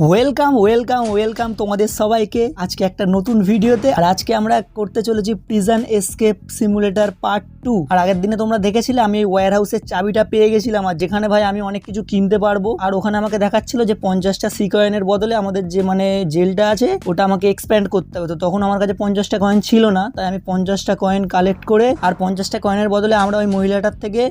Welcome welcome welcome তোমাদের সবাইকে। আজকে একটা নতুন ভিডিওতে, আর আজকে আমরা করতে চলেছি prison escape simulator part two আর আগের দিনে তোমরা দেখেছিলে, আমি ওই ওয়্যার হাউসের চাবিটা পেয়ে গেছিলাম, আর যেখানে ভাই আমি অনেক কিছু কিনতে পারব। আর ওখানে আমাকে দেখাচ্ছিল যে পঞ্চাশটা সি কয়েনের বদলে আমাদের যে মানে জেলটা আছে, ওটা আমাকে এক্সপ্যান্ড করতে হবে। তো তখন আমার কাছে পঞ্চাশটা কয়েন ছিল না, তাই আমি পঞ্চাশটা কয়েন কালেক্ট করে, আর পঞ্চাশটা কয়েনের বদলে আমরা ওই মহিলাটার থেকে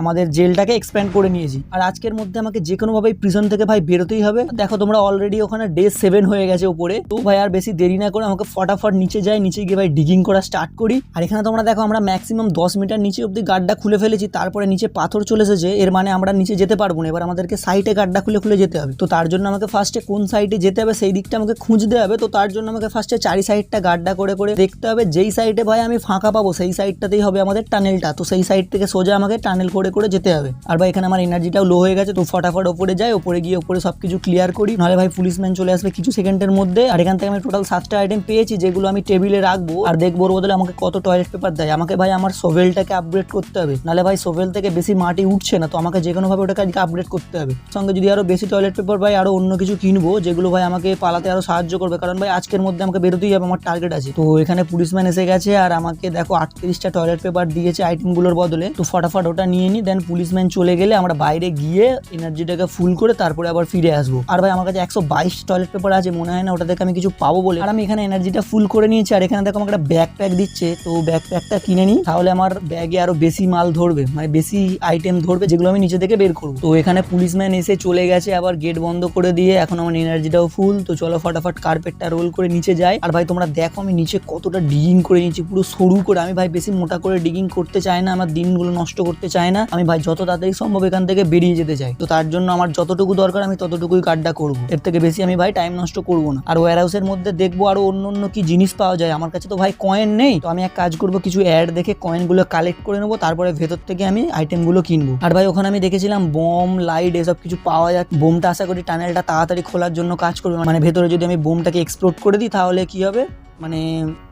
আমাদের জেলটাকে এক্সপ্যান্ড করে নিয়েছি। আর আজকের মধ্যে আমাকে যে কোনোভাবে প্রিজন থেকে ভাই বেরোতেই হবে। দেখো, তোমরা অলরেডি ওখানে ডে সেভেন হয়ে গেছে উপরে। তো ভাই, আর বেশি দেরি না করে আমাকে ফটাফট নিচে যাই, নিচে গিয়ে ভাই ডিগিং করা স্টার্ট করি। আর এখানে তোমরা দেখো, আমরা ম্যাক্সিমাম দশ মিটার নিচে অব্দি গাড্ডা খুলে ফেলেছি। তারপরে নিচে পাথর চলে এসেছে। এর মানে আমরা নিচে যেতে পারব না। এবার আমাদেরকে সাইডে গাড্ডা খুলে খুলে যেতে হবে। তো তার জন্য আমাকে ফার্স্টে কোন সাইডে যেতে হবে, সেই দিকটা আমাকে খুঁজতে হবে। তো তার জন্য আমাকে ফার্স্টে চারি সাইডটা গাড্ডা করে করে দেখতে হবে। যেই সাইডে ভাই আমি ফাঁকা পাবো, সেই সাইডটাতেই হবে আমাদের টানেলটা তো সেই সাইড থেকে সোজা আমাকে টানেল করে করে যেতে হবে। আর ভাই, এখানে আমার এনার্জিটাও লো হয়ে গেছে, তো ফটাফট ওপরে যাই, ওপরে গিয়ে ওপরে সব কিছু ক্লিয়ার করি। নাহলে ভাই পুলিশম্যান চলে আসবে কিছু সেকেন্ডের মধ্যে। আর এখান থেকে আমি টোটাল সাতটা আইটেম পেয়েছি, যেগুলো আমি টেবিলে রাখব। আর দেখব বদলে আমাকে কত টয়লেট পেপার দেয়। আমাকে ভাই, আমার সোভেলটাকে আপগ্রেড করতে হবে। নাহলে ভাই সোভেল থেকে বেশি মাটি উঠছে না, তো আমাকে যে কোনোভাবে ওটাকে আপগ্রেড করতে হবে। সঙ্গে যদি আরও বেশি টয়লেট পেপার ভাই, আরও অন্য কিছু কিনবো, যেগুলো ভাই আমাকে পালাতে আরও সাহায্য করবে। কারণ ভাই, আজকের মধ্যে আমাকে বেরোতেই হবে, আমার টার্গেট আছে। তো এখানে পুলিশম্যান এসে গেছে, আর আমাকে দেখো আটত্রিশটা টয়লেট পেপার দিয়েছে আইটেমগুলোর বদলে। তো ফটাফট ওটা নিয়ে নিই দেন পুলিশম্যান চলে গেলে আমরা বাইরে গিয়ে এনার্জিটাকে ফুল করে তারপরে আবার ফিরে আসব। আর ভাই, আমার কাছে একশো বাইশ টয়লেট পেপার আছে, মনে হয় না ওটা থেকে আমি কিছু পাবো বলে। আর আমি এখানে এনার্জিটা ফুল করে নিয়েছি, আর এখানে দেখো আমাকে একটা ব্যাগ প্যাক দিচ্ছে, তো ব্যাগ প্যাকটা কিনে নিই, তাহলে আমার ব্যাগে আরও বেশি মাল ধরবে মানে বেশি আইটেম ধরবে যেগুলো আমি নিচে থেকে বের করব। তো এখানে পুলিশম্যান এসে চলে গেছে, আবার গেট বন্ধ করে দিয়ে, এখন আমার এনার্জিটাও ফুল তো চলো ফটাফট কার্পেটটা রোল করে নিচে যাই। আর ভাই, তোমরা দেখো আমি নিচে কতটা ডিগিং করে নিয়েছি, পুরো সরু করে। আমি ভাই, বেশি মোটা করে ডিগিং করতে চাই না, আমার দিনগুলো নষ্ট করতে চাই না। আমি ভাই যত তাড়াতাড়ি সম্ভব এখান থেকে বেরিয়ে যেতে চাই। তো তার জন্য আমার যতটুকু দরকার আমি ততটুকুই কার্ডটা করব। এর থেকে বেশি আমি ভাই টাইম নষ্ট করব না। আর ওয়ার হাউসের মধ্যে দেখব আরও অন্য অন্য কি জিনিস পাওয়া যায়। আমার কাছে তো ভাই কয়েন নেই। তো আমি এক কাজ করব, কিছু অ্যাড দেখে কয়েনগুলো কালেক্ট করে নেব। তারপরে ভেতর থেকে আমি আইটেমগুলো কিনবো। আর ভাই ওখানে আমি দেখেছিলাম বোম লাইট এসব কিছু পাওয়া যায়। বোমটা আশা করি টানেলটা তাড়াতাড়ি খোলার জন্য কাজ করবে। মানে ভেতরে যদি আমি বোমটাকে এক্সপ্লোড করে দিই, তাহলে কি হবে? মানে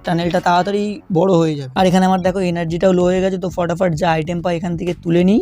টানেলটা তাড়াতাড়ি বড় হয়ে যাবে। আর এখানে আমার দেখো এনার্জিটাও লো হয়ে গেছে, তো ফটাফট যা আইটেম পাই এখান থেকে তুলে নিই।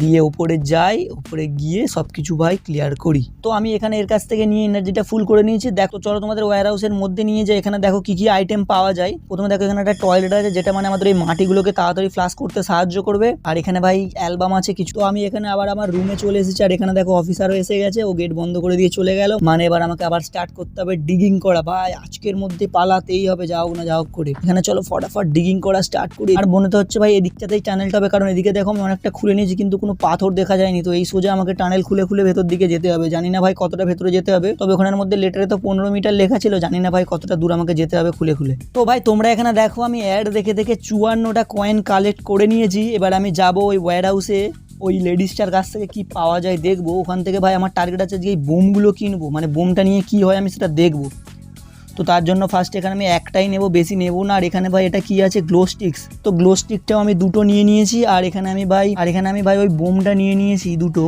দিয়ে উপরে যাই, উপরে গিয়ে সব কিছু ভাই ক্লিয়ার করি। তো আমি এখানে এর কাছ থেকে নিয়ে এনার্জিটা ফুল করে নিয়েছি। দেখো, চলো তোমাদের ওয়্যার হাউসের মধ্যে নিয়ে যাই। এখানে দেখো কি কি আইটেম পাওয়া যায়। প্রথমে দেখো এখানে একটা টয়লেট আছে, যেটা মানে আমাদের এই মাটিগুলোকে তাড়াতাড়ি ফ্লাশ করতে সাহায্য করবে। আর এখানে ভাই অ্যালবাম আছে কিছু। তো আমি এখানে আবার আমার রুমে চলে এসেছি। আর এখানে দেখো অফিসারও এসে গেছে। ও গেট বন্ধ করে দিয়ে চলে গেল। মানে এবার আমাকে আবার স্টার্ট করতে হবে ডিগিং করা। ভাই, আজকের মধ্যে পালাতেই হবে যা হোক না যা হোক করে। এখানে চলো, ফটাফট ডিগিং করা স্টার্ট করি। আর মনে তো হচ্ছে ভাই, এদিকটাতেই চ্যানেলটা হবে। কারণ এদিকে দেখো আমি অনেকটা খুলে নিয়েছি, কিন্তু কোনো পাথর দেখা যায়নি। তো এই সোজা আমাকে টানেল খুলে খুলে ভেতর দিকে যেতে হবে। জানি না ভাই কতটা ভেতরে যেতে হবে। তবে ওখানের মধ্যে লেটারে তো পনেরো মিটার লেখা ছিল। জানি না ভাই কতটা দূর আমাকে যেতে হবে খুলে খুলে। তো ভাই, তোমরা এখানে দেখো, আমি অ্যাড দেখে দেখে চুয়ান্নটা কয়েন কালেক্ট করে নিয়েছি। এবার আমি যাব ওই ওয়্যার হাউসে ওই লেডিসটার কাছ থেকে কি পাওয়া যায় দেখব। ওখান থেকে ভাই, আমার টার্গেট আছে যে এই বোমগুলো কিনবো। মানে বোমটা নিয়ে কি হয় আমি সেটা দেখব। তো তার জন্য ফার্স্ট এখানে আমি একটাই নেব, বেশি নেব না। আর এখানে ভাই এটা কি আছে? গ্লো স্টিক্স তো গ্লো স্টিকটাও আমি দুটো নিয়ে নিয়েছি, আর এখানে আমি ভাই আর এখানে আমি ভাই ওই বোমটা নিয়ে নিয়েছি দুটো।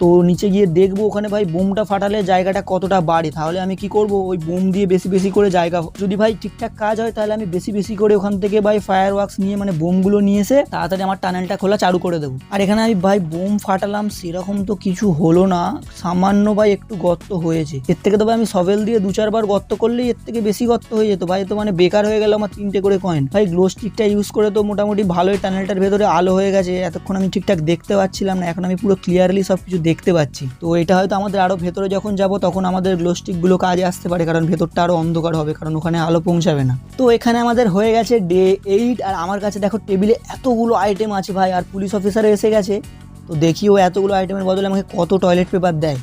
তো নিচে গিয়ে দেখব ওখানে ভাই বোমটা ফাটালে জায়গাটা কতটা বাড়ে। তাহলে আমি কি করব? ওই বোম দিয়ে বেশি বেশি করে জায়গা যদি ভাই ঠিকঠাক কাজ হয়, তাহলে আমি বেশি বেশি করে ওখান থেকে ভাই ফায়ার ওয়ার্কস নিয়ে মানে বোমগুলো নিয়ে এসে তাড়াতাড়ি আমার টানেলটা খোলা চালু করে দেবো। আর এখানে আমি ভাই বোম ফাটালাম, সেরকম তো কিছু হলো না। সামান্য ভাই একটু গর্ত হয়েছে। এর থেকে তো ভাই আমি সবেল দিয়ে দু চারবার গর্ত করলেই এর থেকে বেশি গর্ত হয়ে যেত। ভাই তো মানে বেকার হয়ে গেল আমার তিনটে করে কয়েন ভাই গ্লো স্টিকটা ইউজ করে তো মোটামুটি ভালোই টানেলটার ভেতরে আলো হয়ে গেছে। এতক্ষণ আমি ঠিকঠাক দেখতে পাচ্ছিলাম না। এখন আমি পুরো ক্লিয়ারলি সব কিছু দেখতে পাচ্ছি। তো এটা হয়তো আমাদের আরও ভেতরে যখন যাব, তখন আমাদের গ্লোস্টিকগুলো কাজে আসতে পারে, কারণ ভেতরটা আরও অন্ধকার হবে, কারণ ওখানে আলো পৌঁছাবে না। তো এখানে আমাদের হয়ে গেছে ডে এইট আর আমার কাছে দেখো টেবিলে এতগুলো আইটেম আছে ভাই, আর পুলিশ অফিসার এসে গেছে। তো দেখি ও এতগুলো আইটেমের বদলে আমাকে কত টয়লেট পেপার দেয়।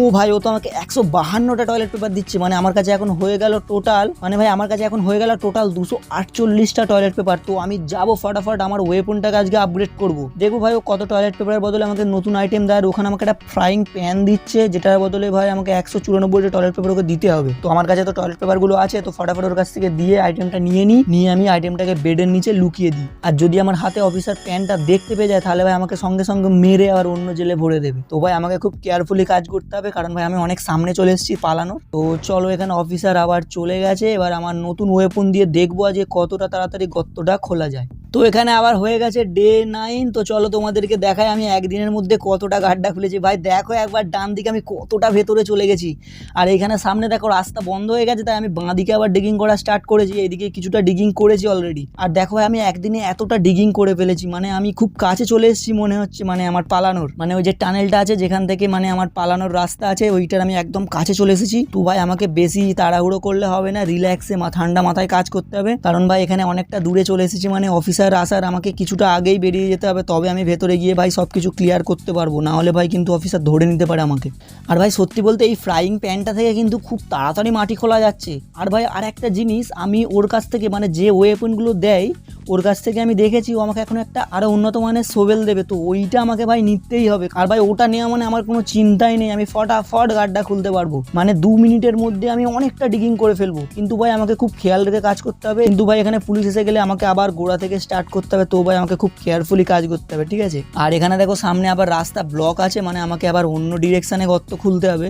ও ভাই, ও তো আমাকে একশো বাহান্নটা টয়লেট পেপার দিচ্ছে। মানে আমার কাছে এখন হয়ে গেল টোটাল মানে ভাই, আমার কাছে এখন হয়ে গেল টোটাল দুশো আটচল্লিশটা টয়লেট পেপার তো আমি যাব ফটাফট আমার ওয়েপনটাকে আজকে আপগ্রেড করব। দেখব ভাই, ও কত টয়লেট পেপারের বদলে আমাকে নতুন আইটেম দেয় ওখানে আমাকে একটা ফ্রাইং প্যান দিচ্ছে, যেটার বদলে ভাই, আমাকে একশো চুরানব্বইটা টয়লেট পেপার ওকে দিতে হবে। তো আমার কাছে তো টয়লেট পেপারগুলো আছে, তো ফটাফট ওর কাছ থেকে দিয়ে আইটেমটা নিয়ে নিই নিয়ে আমি আইটেমটাকে বেডের নিচে লুকিয়ে দিই। আর যদি আমার হাতে অফিসার প্যানটা দেখতে পেয়ে যায়, তাহলে ভাই, আমাকে সঙ্গে সঙ্গে মেরে আবার অন্য জেলে ভরে দেবে। তো ভাই, আমাকে খুব কেয়ারফুলি কাজ করতে হবে। কারণ ভাই আমি অনেক সামনে চলে এসেছি পালানোর। তো চলো এখানে অফিসার আবার চলে গেছে, এবার আমার নতুন ওয়েপন দিয়ে দেখব যে কতটা তাড়াতাড়ি গর্তটা খোলা যায়। তো এখানে আবার হয়ে গেছে ডে নাইন তো চলো তোমাদেরকে দেখাই আমি একদিনের মধ্যে কতটা গাড্ডা খুলেছি। ভাই দেখো একবার ডান দিকে আমি কতটা ভেতরে চলে গেছি। আর এখানে সামনে দেখো রাস্তা বন্ধ হয়ে গেছে, তাই আমি বাঁ দিকে আবার ডিগিং করা স্টার্ট করেছি। এইদিকে কিছুটা ডিগিং করেছি অলরেডি আর দেখো ভাই, আমি একদিনে এতটা ডিগিং করে ফেলেছি মানে আমি খুব কাছে চলে এসেছি মনে হচ্ছে মানে আমার পালানোর। মানে ওই যে টানেলটা আছে, যেখান থেকে মানে আমার পালানোর রাস্তা আছে, ওইটার আমি একদম কাছে চলে এসেছি। তো ভাই, আমাকে বেশি তাড়াহুড়ো করলে হবে না রিল্যাক্সে ঠান্ডা মাথায় কাজ করতে হবে। কারণ ভাই, এখানে অনেকটা দূরে চলে এসেছি মানে অফিসার আসার আমাকে কিছুটা আগেই বেরিয়ে যেতে হবে। তবে আমি ভেতরে গিয়ে ভাই সব কিছু ক্লিয়ার করতে পারব। না হলে ভাই, কিন্তু অফিসার ধরে নিতে পারে আমাকে। আর ভাই, সত্যি বলতে এই ফ্রাইং প্যানটা থেকে কিন্তু খুব তাড়াতাড়ি মাটি খোলা যাচ্ছে। আর ভাই আর একটা জিনিস, আমি ওর কাছ থেকে মানে যে ওয়েপনগুলো দেয় ওর কাছ থেকে আমি দেখেছি, ও আমাকে এখন একটা আরও উন্নত মানের সোবেল দেবে। তো ওইটা আমাকে ভাই নিতেই হবে। আর ভাই ওটা নেওয়া মানে আমার কোনো চিন্তাই নেই, আমি ফটাফট গাড্ডা খুলতে পারব। মানে দু মিনিটের মধ্যে আমি অনেকটা ডিগিং করে ফেলব। কিন্তু ভাই আমাকে খুব খেয়াল রেখে কাজ করতে হবে। কিন্তু ভাই এখানে পুলিশ এসে গেলে আমাকে আবার গোড়া থেকে স্টার্ট করতে হবে। তো ভাই আমাকে খুব কেয়ারফুলি কাজ করতে হবে, ঠিক আছে? আর এখানে দেখো সামনে আবার রাস্তা ব্লক আছে মানে আমাকে আবার অন্য ডিরেকশানে গর্ত খুলতে হবে।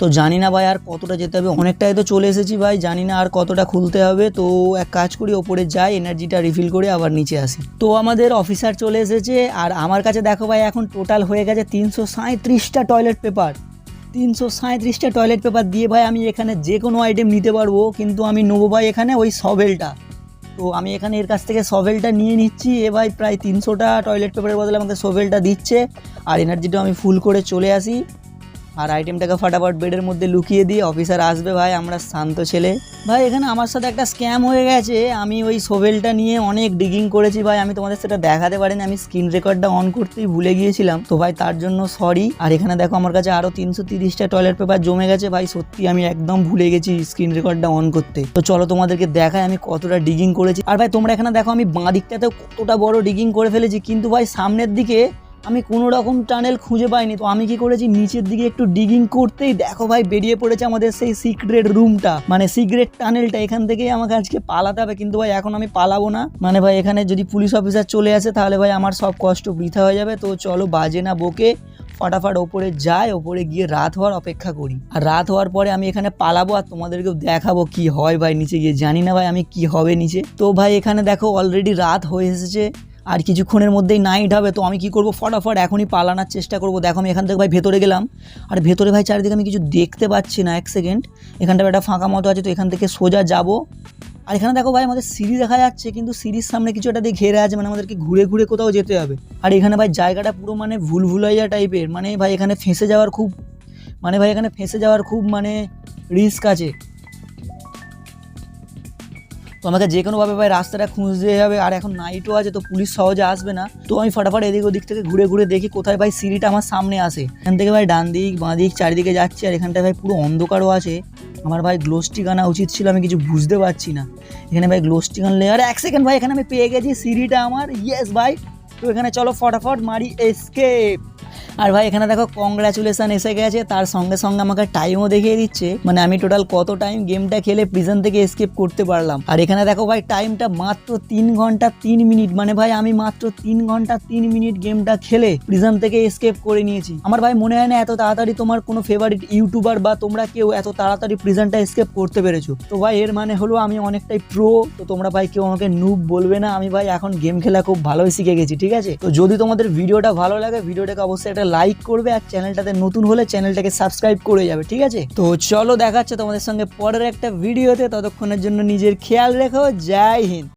তো জানি না ভাই আর কতটা যেতে হবে। অনেকটাই তো চলে এসেছি ভাই, জানি না আর কতটা খুলতে হবে। তো এক কাজ করি, ওপরে যাই এনার্জিটা রিফিল করে আবার নিচে আসি। তো আমাদের অফিসার চলে এসেছে আর আমার কাছে দেখো ভাই, এখন টোটাল হয়ে গেছে তিনশো সাঁত্রিশটা টয়লেট পেপার তিনশো সাঁত্রিশটা টয়লেট পেপার দিয়ে ভাই আমি এখানে যে কোনো আইটেম নিতে পারব, কিন্তু আমি নেব ভাই এখানে ওই সবেলটা তো আমি এখানে এর কাছ থেকে সভেলটা নিয়ে নিচ্ছি। এ ভাই প্রায় তিনশোটা টয়লেট পেপারের বদলে আমাকে সভেলটা দিচ্ছে। আর এনার্জিটা আমি ফুল করে চলে আসি। আর আইটেমটাকে ফটাফট বেডের মধ্যে লুকিয়ে দিয়ে অফিসার আসবে ভাই, আমরা শান্ত ছেলে। ভাই, এখানে আমার সাথে একটা স্ক্যাম হয়ে গেছে। আমি ওই সোভেলটা নিয়ে অনেক ডিগিং করেছি ভাই। আমি তোমাদের সেটা দেখাতে পারিনি। আমি স্ক্রিন রেকর্ডটা অন করতেই ভুলে গিয়েছিলাম। তো ভাই, তার জন্য সরি আর এখানে দেখো আমার কাছে আরও তিনশো তিরিশটা টয়লেট পেপার জমে গেছে ভাই। সত্যি আমি একদম ভুলে গেছি স্ক্রিন রেকর্ডটা অন করতে। তো চলো তোমাদেরকে দেখাই আমি কতটা ডিগিং করেছি। আর ভাই, তোমরা এখানে দেখো আমি বাঁ দিকটাতে কতটা বড় ডিগিং করে ফেলেছি। কিন্তু ভাই, সামনের দিকে আমি কোনো রকম টানেল খুঁজে পাইনি, তো আমি কি করেছি? নিচের দিকে একটু ডিগিং করতেই দেখো ভাই বেরিয়ে পড়েছে আমাদের সেই সিক্রেট রুমটা মানে সিক্রেট টানেলটা এখান থেকেই আমাকে আজকে পালাতে হবে। কিন্তু ভাই এখন আমি পালাবো না। মানে ভাই এখানে যদি পুলিশ অফিসার চলে আসে, তাহলে ভাই আমার সব কষ্ট বৃথা হয়ে যাবে। তো চলো বাজে না বকে ফটাফট ওপরে যাই, ওপরে গিয়ে রাত হওয়ার অপেক্ষা করি। আর রাত হওয়ার পরে আমি এখানে পালাবো আর তোমাদেরকেও দেখাবো কি হয় ভাই নিচে গিয়ে। জানি না ভাই আমি কি হবে নিচে। তো ভাই এখানে দেখো অলরেডি রাত হয়ে এসেছে। আর কিছুক্ষণের মধ্যেই নাইট হবে, তো আমি কি করব? ফটাফট এখনই পালানোর চেষ্টা করব। দেখো, আমি এখান থেকে ভাই ভেতরে গেলাম। আর ভেতরে ভাই চারিদিকে আমি কিছু দেখতে পাচ্ছি না, এক সেকেন্ড এখানটা একটা ফাঁকা মতো আছে, তো এখান থেকে সোজা যাব। আর এখানে দেখো ভাই, আমাদের সিঁড়ি দেখা যাচ্ছে, কিন্তু সিঁড়ির সামনে কিছু একটা দিয়ে ঘেরে আছে মানে আমাদেরকে ঘুরে ঘুরে কোথাও যেতে হবে। আর এখানে ভাই জায়গাটা পুরো মানে ভুল ভুলাইয়া টাইপের মানে ভাই এখানে ফেঁসে যাওয়ার খুব মানে ভাই এখানে ফেঁসে যাওয়ার খুব মানে রিস্ক আছে। তো আমাকে যে কোনোভাবে ভাই রাস্তাটা খুঁজতে হবে, আর এখন নাইটও আছে তো পুলিশ সহজে আসবে না। তো আমি ফটাফট এদিক ওদিক থেকে ঘুরে ঘুরে দেখি কোথায় ভাই সিঁড়িটা আমার সামনে আসে এখান থেকে ভাই ডান দিক, বাঁ দিক, চারিদিকে যাচ্ছি, আর এখানটায় ভাই পুরো অন্ধকারও আছে। আমার ভাই গ্লোস্টিক আনা উচিত ছিল, আমি কিছু বুঝতে পারছি না। এখানে ভাই গ্লোস্টিক আনলে আর এক সেকেন্ড ভাই, এখানে আমি পেয়ে গেছি সিঁড়িটা আমার। ইয়েস ভাই, তো এখানে চলো ফটাফট মারি এসকেপ আর ভাই, এখানে দেখো কংগ্রাচুলেশন এসে গেছে। তার সঙ্গে সঙ্গে আমাকে টাইমও দেখিয়ে দিচ্ছে। মানে আমি টোটাল কত টাইম গেমটা খেলে প্রিজন থেকে এসকেপ করতে পারলাম। আর এখানে দেখো ভাই টাইমটা মাত্র তিন ঘণ্টা তিন মিনিট মানে ভাই, আমি মাত্র তিন ঘণ্টা তিন মিনিট গেমটা খেলে প্রিজন থেকে এসকেপ করে নিয়েছি। আমার ভাই, মনে হয় না এত তাড়াতাড়ি তোমার কোনো ফেভারিট ইউটিউবার বা তোমরা কেউ এত তাড়াতাড়ি প্রিজনটা এসকেপ করতে পেরেছ। তো ভাই, এর মানে হলো আমি অনেকটাই প্রো তো তোমরা ভাই, কেউ আমাকে নুব বলবে না। আমি ভাই, এখন গেম খেলা খুব ভালোই শিখে গেছি, ঠিক আছে? তো যদি তোমাদের ভিডিওটা ভালো লাগে ভিডিওটাকে অবশ্যই একটা লাইক করবে আর চ্যানেলটাতে নতুন হলে চ্যানেলটাকে সাবস্ক্রাইব করে যাবে, ঠিক আছে? তো চলো দেখাচ্ছে তোমাদের সঙ্গে পরের একটা ভিডিওতে ততক্ষণের জন্য নিজের খেয়াল রেখো, জয় হিন্দ।